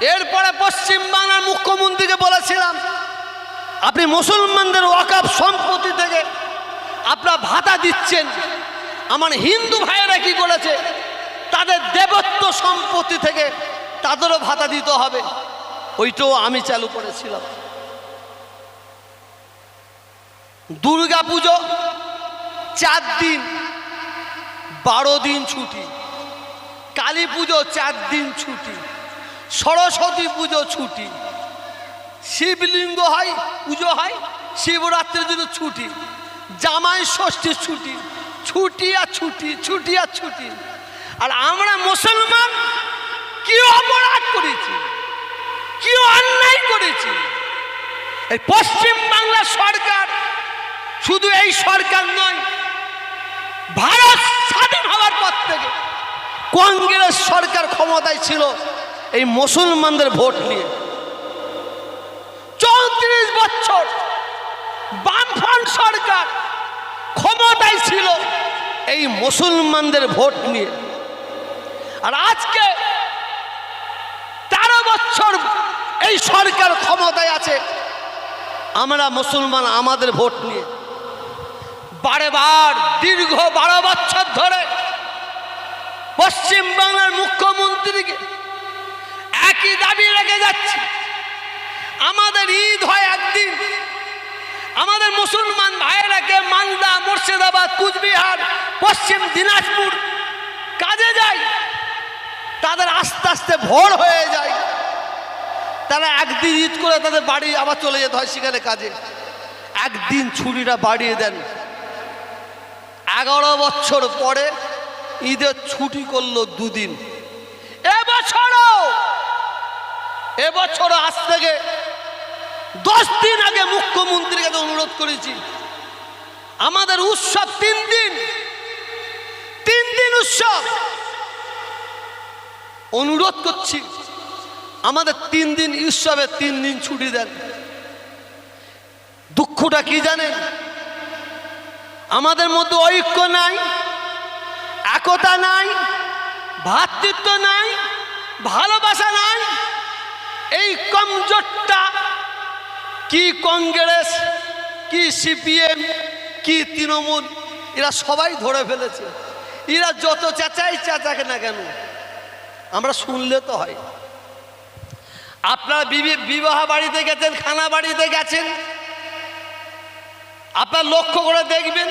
এরপরে পশ্চিমবাংলার মুখ্যমন্ত্রীকে বলেছিলাম, আপনি মুসলমানদের ওয়াকাফ সম্পত্তি থেকে আপনার ভাতা দিচ্ছেন। আমার হিন্দু ভাইয়েরা কি করেছে তাদের দেবত্ব সম্পত্তি থেকে তাদেরও ভাতা দিতে হবে। ওইটাও আমি চালু করেছিলাম। দুর্গা পুজো চার দিন, বারো দিন ছুটি। কালী পুজো চার দিন ছুটি। সরস্বতী পুজো ছুটি। শিবলিঙ্গ হয়, পুজো হয় শিবরাত্রির জন্য ছুটি। জামাই ষষ্ঠীর ছুটি। ছুটি আর ছুটি ছুটি আর ছুটি। আর আমরা মুসলমান কি অপরাধ করেছি? কি অন্যায় করেছি? এই পশ্চিম বাংলা সরকার শুধু এই সরকার নয়, ভারত স্বাধীন হওয়ার পর থেকে কংগ্রেস সরকার ক্ষমতায় ছিল। এই মুসলমানদের ভোট নিয়ে। চৌত্রিশ বছর বামফ্রন্ট সরকার ক্ষমতায় ছিল এই মুসলমানদের ভোট নিয়ে। আর আজকে তেরো বছর এই সরকার ক্ষমতায় আছে, আমরা মুসলমান আমাদের ভোট নিয়ে। বারে বার দীর্ঘ বারো বছর ধরে পশ্চিমবাংলার মুখ্যমন্ত্রীকে একই দাবি রেখে যাচ্ছি। আমাদের ঈদ হয় একদিন। আমাদের মুসলমান ভাইয়েরাকে মালদা, মুর্শিদাবাদ, কুচবিহার, পশ্চিম দিনাজপুর কাজে যায়, তাদের আস্তে আস্তে ভোর হয়ে যায়। তারা একদিন ঈদ করে তাদের বাড়ি আবার চলে যেতে হয় সেখানে কাজে। একদিন ছুটিটা বাড়িয়ে দেন। এগারো বছর পরে ঈদের ছুটি করল দুদিন। এবছর আজ থেকে দশ দিন আগে মুখ্যমন্ত্রীর কাছে অনুরোধ করেছি। আমাদের উৎসব তিন দিন। তিন দিন উৎসব। অনুরোধ করছি, আমাদের তিন দিন উৎসবে তিন দিন ছুটি দেন। দুঃখটা কি জানেন? আমাদের মধ্যে ঐক্য নাই, একতা নাই ভ্রাতৃত্ব নাই, ভালোবাসা নাই এই কমজোরটা কি কংগ্রেস, কি সিপিএম, কি তৃণমূল, এরা সবাই ধরে ফেলেছে। এরা যত চেঁচাই চেঁচাকে না কেন, আমরা শুনলে তো হয়। আপনারা বিবি- বিবাহ বাড়িতে গেছেন, খানা বাড়িতে গেছেন, আপনার লক্ষ্য করে দেখবেন,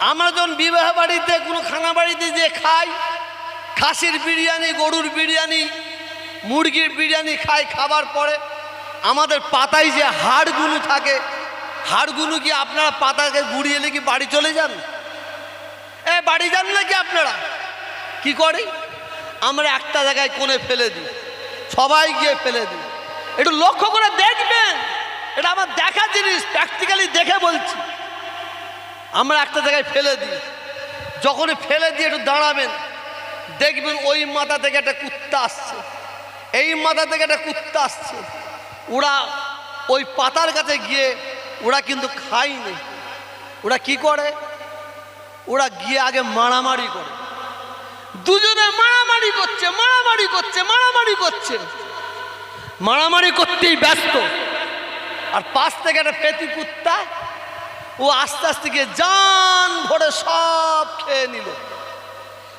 আমরা যখন বিবাহ বাড়িতে কোনো খানা বাড়িতে যে খাই, খাসির বিরিয়ানি, গরুর বিরিয়ানি মুরগির বিরিয়ানি খাই খাবার পরে। আমাদের পাতায় যে হাড়গুলো থাকে, হাড়গুলো কি আপনারা পাতাকে গুড়িয়ে কি বাড়ি চলে যান? এ, বাড়ি যান নাকি আপনারা? কি করে? আমরা একটা জায়গায় কোণে ফেলে দিই, সবাই গিয়ে ফেলে দিই। একটু লক্ষ্য করে দেখবেন, এটা আমার দেখা জিনিস প্র্যাকটিক্যালি দেখে বলছি। আমরা একটা জায়গায় ফেলে দিই, যখনই ফেলে দিয়ে একটু দাঁড়াবেন, দেখবেন ওই মাথা থেকে একটা কুত্তা আসছে। এই মাথা থেকে একটা কুত্তা আসছে। ওরা ওই পাতার কাছে গিয়ে ওরা কিন্তু খায়নি। ওরা কি করে? ওরা গিয়ে আগে মারামারি করে। দুজনে মারামারি করছে মারামারি করছে মারামারি করছে। মারামারি করতেই ব্যস্ত। আর পাশ থেকে একটা পেতি কুত্তা, ও আস্তে আস্তে গিয়ে জান ভরে সব খেয়ে নিল।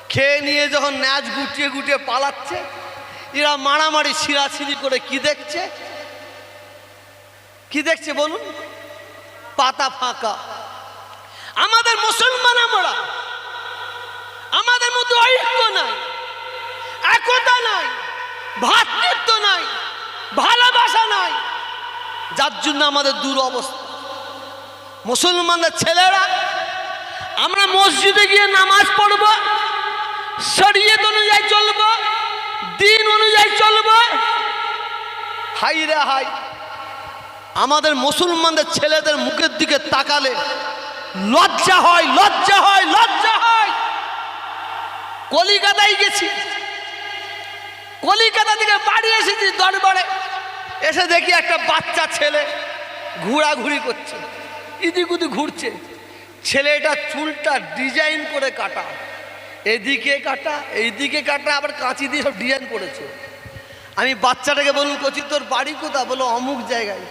খেয়ে নিয়ে যখন ন্যাচ গুটিয়ে গুটিয়ে পালাচ্ছে এরা মারামারি, ছিঁড়াছিড়ি করে কি দেখছে? কি দেখছে বলুন? পাতা ফাঁকা। আমাদের মুসলমান আমরা, আমাদের মধ্যে ঐক্য নাই, একতা নাই ভাতৃত্ব নাই, ভালোবাসা নাই। যার জন্য আমাদের দূর অবস্থা। মুসলমানদের ছেলেরা, আমরা মসজিদে গিয়ে নামাজ পড়ব, শরীয়ত অনুযায়ী চলব দিন অনুযায়ী চলব হাই রে হাই। আমাদের মুসলমানদের ছেলেদের মুখের দিকে তাকালে লজ্জা হয় লজ্জা হয় লজ্জা হয়। কলিকাতায় গেছি। কলিকাতা থেকে বাড়ি এসেছি দরবারে। এসে দেখি একটা বাচ্চা ছেলে ঘোরাঘুরি করছে ইদিক উদিক ঘুরছে। ছেলেটা চুলটা ডিজাইন করে কাটা। এদিকে কাটা, এইদিকে কাটা, আবার কাঁচি দিয়ে সব ডিজাইন করেছে। আমি বাচ্চাটাকে বলুন, কচি, তোর বাড়ি কোথা বলো, অমুক জায়গায়।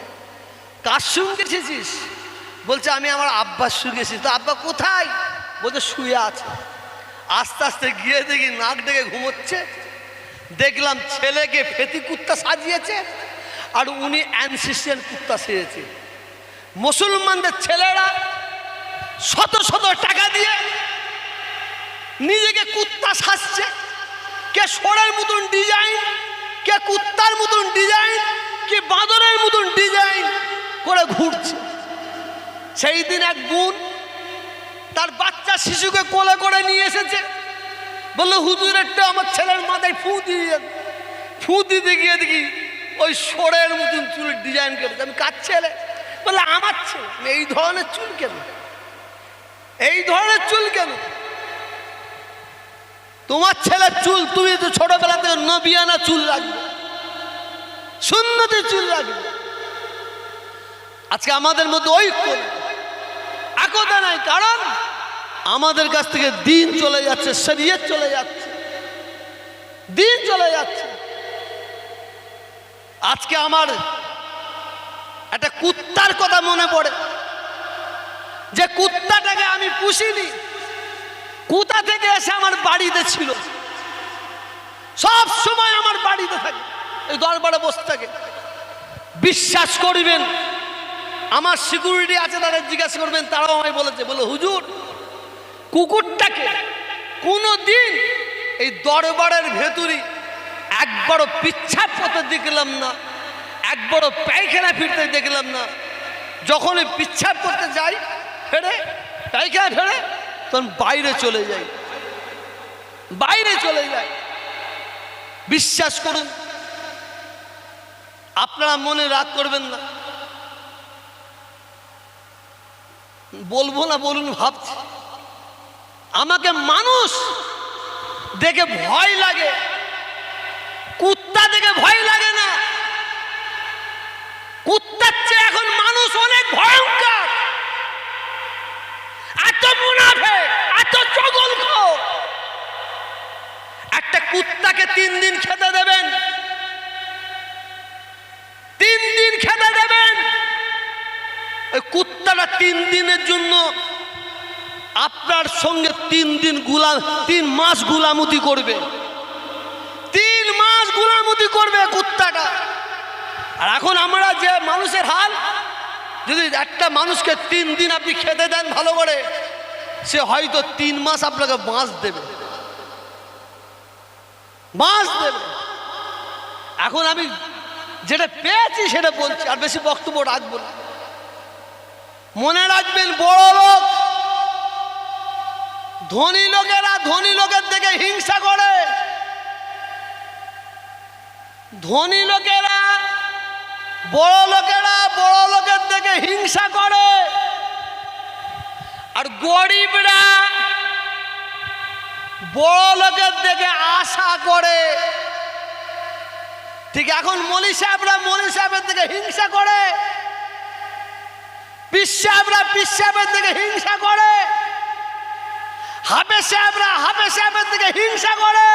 কার সঙ্গে এসেছিস? বলছে, আমি আমার আব্বার সঙ্গে এসেছি। তো আব্বা কোথায়? বলছে, শুয়ে আছে। আস্তে আস্তে গিয়ে দেখি নাক ডেকে ঘুমোচ্ছে। দেখলাম ছেলেকে ফেতি কুত্তা সাজিয়েছে আর উনি অ্যানসিস্টেন্ট কুত্তা সেজেছে। মুসলমানদের ছেলেরা শত শত টাকা দিয়ে নিজেকে কুত্তা সাজছে। কে সোরের মতন ডিজাইন কে কুত্তার মতন ডিজাইন কে বাঁদরের মতন ডিজাইন করে ঘুরছে। সেই দিন এক বোন তার বাচ্চা শিশুকে কোলে করে নিয়ে এসেছে। বলল, হুজুর, একটু আমার ছেলের মাথায় ফু দিয়ে। ফু দিতে গিয়ে দেখি ওই সোরের মতন চুল ডিজাইন করেছে। আমি, কার ছেলে? বললে, আমার ছেলে। এই ধরনের চুল কেন? এই ধরনের চুল কেন? তোমার ছেলের চুল, তুমি তো ছোটবেলা থেকে নবিয়ানা চুল রাখবে। সুন্নতে চুল রাখবে। আজকে আমাদের মধ্যে ঐক্য একতা নাই, কারণ আমাদের কাছ থেকে দিন চলে যাচ্ছে, শরীয়ত চলে যাচ্ছে। দিন চলে যাচ্ছে। আজকে আমার একটা কুত্তার কথা মনে পড়ে। যে কুত্তাটাকে আমি পুষিনি কোথা থেকে এসে আমার বাড়িতে ছিল? সব সময় আমার বাড়িতে থাকে, এই দরবারে বসে থাকে। বিশ্বাস করিবেন, আমার সিকিউরিটি আছে তাদের জিজ্ঞাসা করবেন, তারাও আমায় বলেছে, বলে, হুজুর, কুকুরটাকে কোনো দিন এই দরবারের ভেতরি একবারও পিচ্ছাপ করতে দেখলাম না, একবারও পায়খানা ফিরতে দেখলাম না। যখনই পিচ্ছাপ করতে যাই, ফেরে, পায়খানা ফেরে তখন বাইরে চলে যাই। বাইরে চলে যাই। বিশ্বাস করুন, আপনারা মনে রাগ করবেন না। বলব না, বলুন, ভাবছি। আমাকে মানুষ দেখে ভয় লাগে, কুত্তা দেখে ভয় লাগে না কুত্তার চেয়ে এখন মানুষ অনেক ভয়ঙ্কর এত মুনাফে এত চগল একটা কুত্তাকে তিন দিন খেতে দেবেন তিন দিন খেতে দেবেন ওই কুত্তাটা তিন দিনের জন্য আপনার সঙ্গে তিন দিন গুলাম তিন মাস গুলামতি করবে। তিন মাস গুলামতি করবে কুত্তাটা। আর এখন আমরা যে মানুষের হাল, যদি একটা মানুষকে তিন দিন আপনি খেতে দেন ভালো করে, সে হয়তো তিন মাস আপনাকে বাঁশ দেবে। বাঁশ দেবে। এখন আমি যেটা পেয়েছি সেটা বলছি, আর বেশি বক্তব্য রাখব না। মনে রাখবেন বড় লোক ধনী লোকেরা ধনী লোকের থেকে হিংসা করে। ধনী লোকেরা, বড় লোকেরা বড় লোকের থেকে হিংসা করে। আর গরিবরা বড় লোকের থেকে আশা করে। ঠিক এখন মলি সাহেবরা মলি সাহেবের থেকে হিংসা করে। পিস সাহেবরা পিস সাহেবের থেকে হিংসা করে। হাফে সাহেবরা হাফে সাহেবের থেকে হিংসা করে।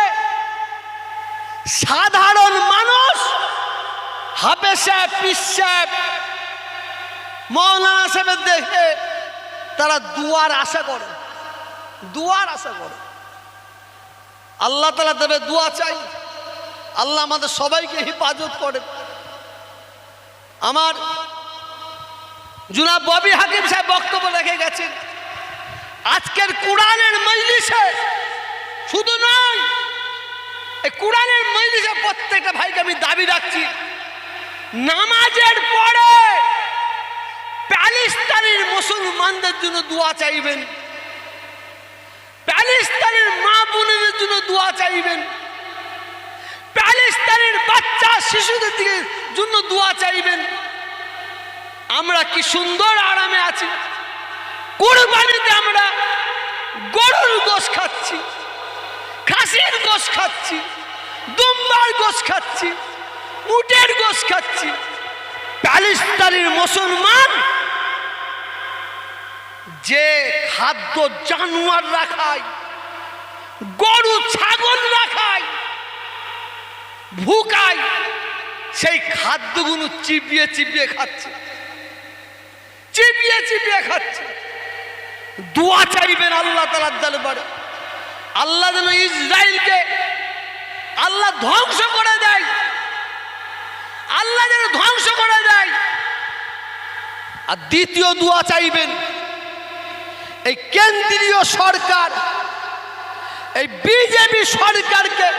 সাধারণ মানুষ হাফে সাহেব পিস সাহেব মৌলানা সাহেবের দেখে তারা দুয়ার আশা করে। দুয়ার আশা করে। আল্লাহ তালা দেবে দুয়া চাই। আল্লাহ আমাদের সবাইকে হেফাজত করে। আমার জুনাব ববি হাকিম সাহেব বক্তব্য রেখে গেছেন। আজকের কোরআনের মজলিসে শুধু নয়, এই কোরআনের মজলিসে প্রত্যেকটা ভাইকে আমি দাবি রাখছি, নামাজের পরে প্যালিস্তানের মুসলমানদের জন্য দোয়া চাইবেন, প্যালিস্তানের মা বোনদের জন্য দোয়া চাইবেন, প্যালিস্তানের বাচ্চা শিশুদের দিকে জন্য দোয়া চাইবেন। আমরা কি সুন্দর আরামে আছি? কোরবানিতে আমরা গরুর গোশ খাচ্ছি, খাসির গোশ খাচ্ছি, দুম্বার গোশ খাচ্ছি, উটের গোশ খাচ্ছি। প্যালিস্তানের মুসলমান যে খাদ্য জানোয়ার রাখায়, গরু ছাগল রাখায়, ভুকায়, সেই খাদ্যগুলো চিবিয়ে চিবিয়ে খাচ্ছে, চিবিয়ে চিবিয়ে খাচ্ছে। দোয়া চাইবেন আল্লাহ তালার দরবারে। আল্লাহ যেন ইসরায়েলকে আল্লাহ ধ্বংস করে দেয়। আল্লাহ যেন ধ্বংস করে দেয়। আর দ্বিতীয় দোয়া চাইবেন, এই কেন্দ্রীয় সরকার, এই বিজেপি সরকারকে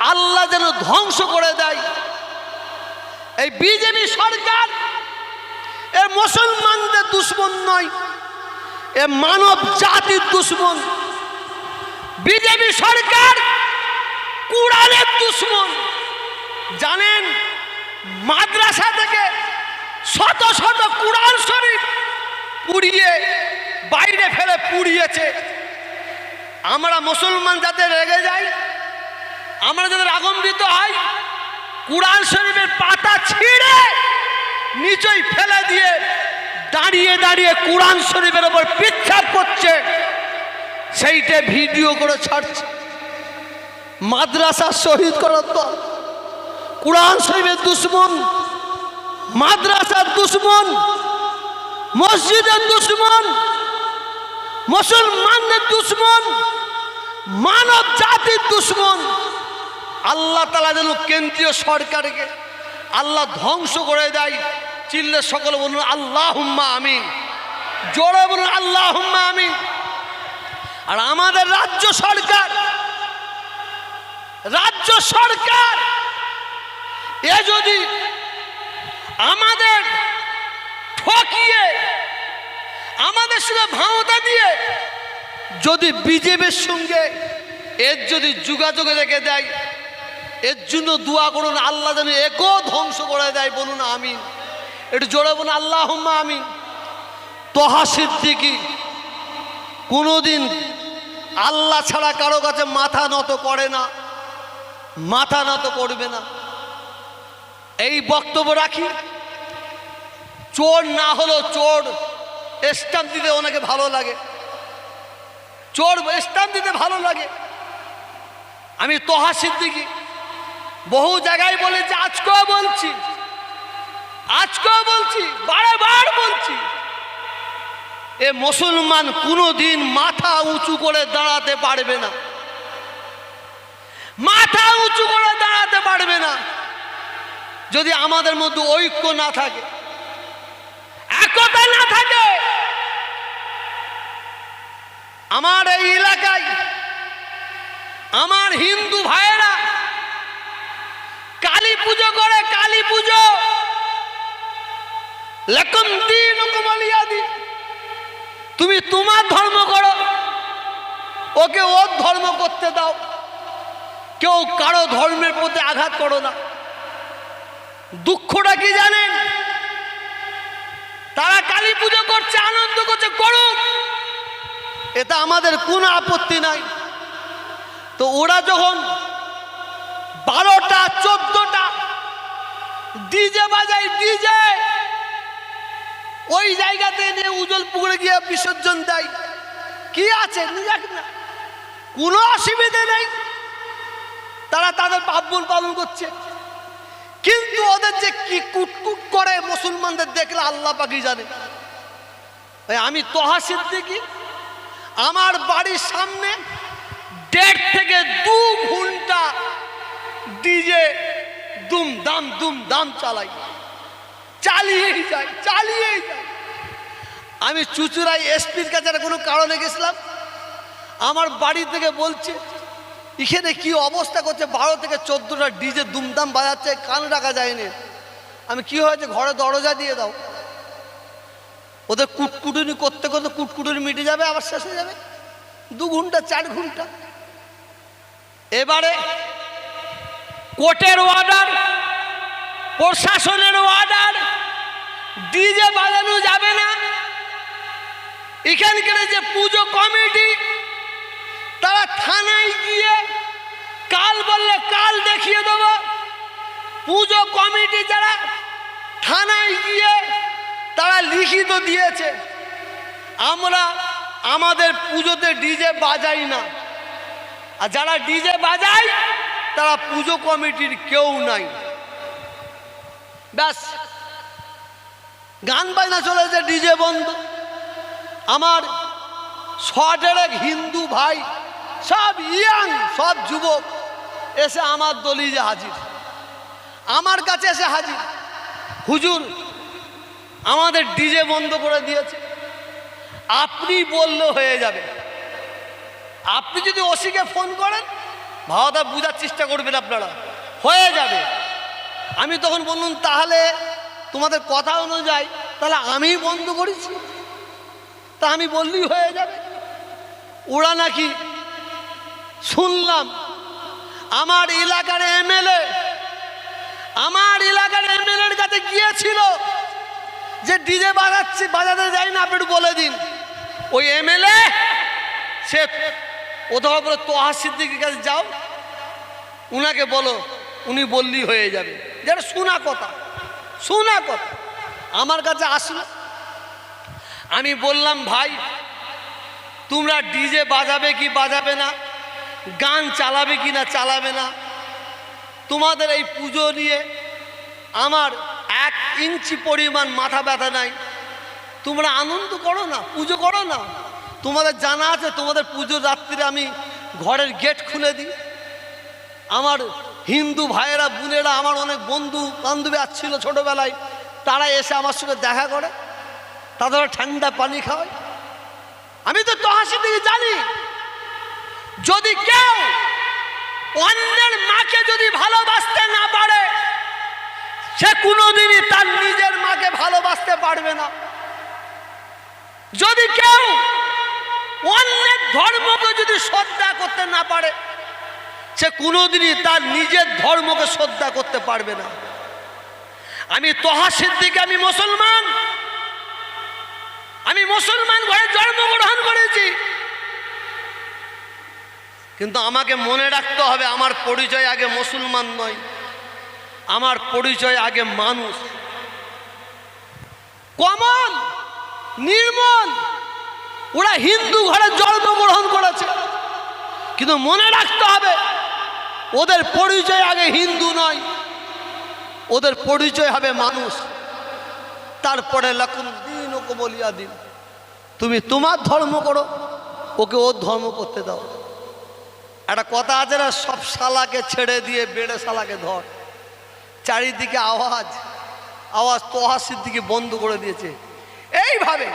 আল্লাহ যেন ধ্বংস করে দেয়। এই বিজেপি সরকার এ মুসলমানদের দুশ্মন নয় এ মানব জাতির দুশ্মন। বিজেপি সরকার কুড়ালের দুশ্মন। জানেন, মাদ্রাসা থেকে শত শত কুরআন শরীফ পুড়িয়ে বাইরে ফেলে পুড়িয়েছে। আমরা মুসলমান যাতে রেগে যাই, আমরা যাদের আগম্বিত হয় কুরআন শরীফের পাতা ছিঁড়ে নিচই ফেলে দিয়ে দাঁড়িয়ে দাঁড়িয়ে কোরআন শরীফের ওপর পিচ্ছাপ করছে। সেইটা ভিডিও করে ছাড়ছে। মাদ্রাসা শহীদ করার দল। কুরআন শরীফের দুশ্মন। মাদ্রাসার দুশ্মন। মসজিদের দুশ্মন। মুসলমানদের দুশ্মন। মানব জাতির দুশ্মন। আল্লাহ তালা যেন কেন্দ্রীয় সরকারকে আল্লাহ ধ্বংস করে দেয়। চিল্লে সকলে বলুন আল্লাহ হুম্মা আমিন। জোরে বলুন আল্লাহ হুম্মা আমিন। আর আমাদের রাজ্য সরকার রাজ্য সরকার, এ যদি আমাদের ঠকিয়ে, আমাদের সঙ্গে ভাওতা দিয়ে যদি বিজেপির সঙ্গে এর যদি যোগাযোগ রেখে দেয়, এর জন্য দোয়া করুন, আল্লাহ যেন একও ধ্বংস করে দেয়, বলুন, আমিন। একটু জোরে বলুন আল্লাহ আমিন। তহা সিদ্দিকি, কোনোদিন আল্লাহ ছাড়া কারও কাছে মাথা নত করে না, মাথা নত করবে না। এই বক্তব্য রাখি, চোর না হলো চোর স্টাম্প দিতে ওনাকে ভালো লাগে। চোর স্টাম্প দিতে ভালো লাগে। আমি তোহা সিদ্দিকি, বহু জায়গায় বলেছি আজকেও বলছি আজকেও বলছি, বারবার বলছি, এ মুসলমান কোনোদিন মাথা উঁচু করে দাঁড়াতে পারবে না। মাথা উঁচু করে দাঁড়াতে পারবে না। যদি আমাদের মধ্যে ঐক্য না থাকে, একতা না থাকে, আমার এই এলাকায় আমার হিন্দু ভাইয়েরা কালী পুজো করে, কালী পুজো লেকম তুমি তোমার ধর্ম করো, ওকে ওর ধর্ম করতে দাও। কেউ কারও ধর্মের প্রতি আঘাত করো না। দুঃখটা কি জানেন? তারা কালী পুজো করছে, আনন্দ করছে, করুক। এটা আমাদের কোনো আপত্তি নাই। তো ওরা যখন বারোটা, চোদ্দটা, ডিজে বাজায়, ডিজে ওই জায়গাতে নিয়ে উজল পুকুরে গিয়ে বিসর্জন দেয়। কি আছে? না। কোনো অসুবিধে নেই। তারা তাদের পাপবুল পালন করছে। কিন্তু ওদের যে কি কুটকুট করে মুসলমানদের দেখলে আল্লাহ পাকি জানে। আমি তহা সিদ্দিকি, আমার বাড়ির সামনে দেড় থেকে দু ঘণ্টা ডিজে দুম দাম দুম দাম চালাই। চালিয়েই যায় চালিয়েই যায়। আমি চুচুড়াই এসপির কাছে কোনো কারণে গেছিলাম। আমার বাড়ি থেকে বলছে এখানে কি অবস্থা করছে? বারো থেকে চোদ্দোটা ডিজে দুমদাম বাজাচ্ছে কান রাখা যায়নি। আমি কি হয়েছে? ঘরে দরজা দিয়ে দাও। ওদের কুটকুটুনি করতে করতে কুটকুটুনি মিটে যাবে আবার শেষ হয়ে যাবে। দু ঘণ্টা চার ঘণ্টা। এবারে কোর্টের অর্ডার প্রশাসনের অর্ডার ডিজে বাজানো যাবে না। এখানকার যে পুজো কমিটি, তারা থানায় গিয়ে কাল বললে কাল দেখিয়ে দেব। পুজো কমিটি যারা থানায় গিয়ে তারা লিখিত দিয়েছে, আমরা আমাদের পুজোতে ডিজে বাজাই না। আর যারা ডিজে বাজায়, তারা পুজো কমিটির কেউ নাই। ব্যাস। গান বাজনা চলেছে, ডিজে বন্ধ। আমার শটের এক হিন্দু ভাই, সব ইয়াং, সব যুবক, এসে আমার দলিজে হাজির। আমার কাছে এসে হাজির। হুজুর, আমাদের ডিজে বন্ধ করে দিয়েছে। আপনি বললে হয়ে যাবে। আপনি যদি ওসিকে ফোন করেন ভাওতা বোঝার চেষ্টা করবেন আপনারা। হয়ে যাবে। আমি তখন বললাম, তাহলে তোমাদের কথা অনুযায়ী, তাহলে আমি বন্ধ করেছি। তা আমি বললেই হয়ে যাবে। ওরা নাকি শুনলাম, আমার এলাকার এমএলএ, আমার এলাকার এমএলএর কাছে গিয়েছিল যে ডিজে বাজাচ্ছি, বাজাতে যাই না, আপনি বলে দিন। ওই এমএলএ, সে কোথাও বলে তোহা সিদ্দিকের কাছে যাও, উনাকে বলো, উনি বললেই হয়ে যাবে। যেটা শোনা কথা। শোনা কথা। আমার কাছে আসলো। আমি বললাম, ভাই, তোমরা ডিজে বাজাবে কি বাজাবে না? গান চালাবে কি না চালাবে না? তোমাদের এই পুজো নিয়ে আমার এক ইঞ্চি পরিমাণ মাথা ব্যথা নাই। তোমরা আনন্দ করো না, পুজো করো না। তোমাদের জানা আছে, তোমাদের পুজোর রাত্রিরে আমি ঘরের গেট খুলে দিই। আমার হিন্দু ভাইয়েরা, বোনেরা, আমার অনেক বন্ধু বান্ধবী আসছিল ছোটোবেলায়, তারা এসে আমার সঙ্গে দেখা করে, তাদের ঠান্ডা পানি খাওয়ায়। আমি তো তহাসি থেকে জানি, যদি কেউ অন্যের মাকে যদি ভালোবাসতে না পারে, সে কোনোদিনই তার নিজের মাকে ভালোবাসতে পারবে না। যদি কেউ অন্যের ধর্মকে যদি শ্রদ্ধা করতে না পারে সে কোনোদিনই তার নিজের ধর্মকে শ্রদ্ধা করতে পারবে না। আমি তহা সিদ্দিকে, আমি মুসলমান। আমি মুসলমান ঘরে জন্মগ্রহণ করেছি। কিন্তু আমাকে মনে রাখতে হবে, আমার পরিচয় আগে মুসলমান নয়, আমার পরিচয় আগে মানুষ। কমল, নির্মল, ওরা হিন্দু ঘরে জন্মগ্রহণ করেছে। কিন্তু মনে রাখতে হবে ওদের পরিচয় আগে হিন্দু নয়। ওদের পরিচয় হবে মানুষ। তারপরে লাকুন দিন ওকে বলিয়া দিন। তুমি তোমার ধর্ম করো, ওকে ওর ধর্ম করতে দাও। একটা কথা আছে না, সব শালাকে ছেড়ে দিয়ে বেড়ে শালাকে ধর। চারিদিকে আওয়াজ। আওয়াজ তোহাসির দিকে বন্ধ করে দিয়েছে। এইভাবে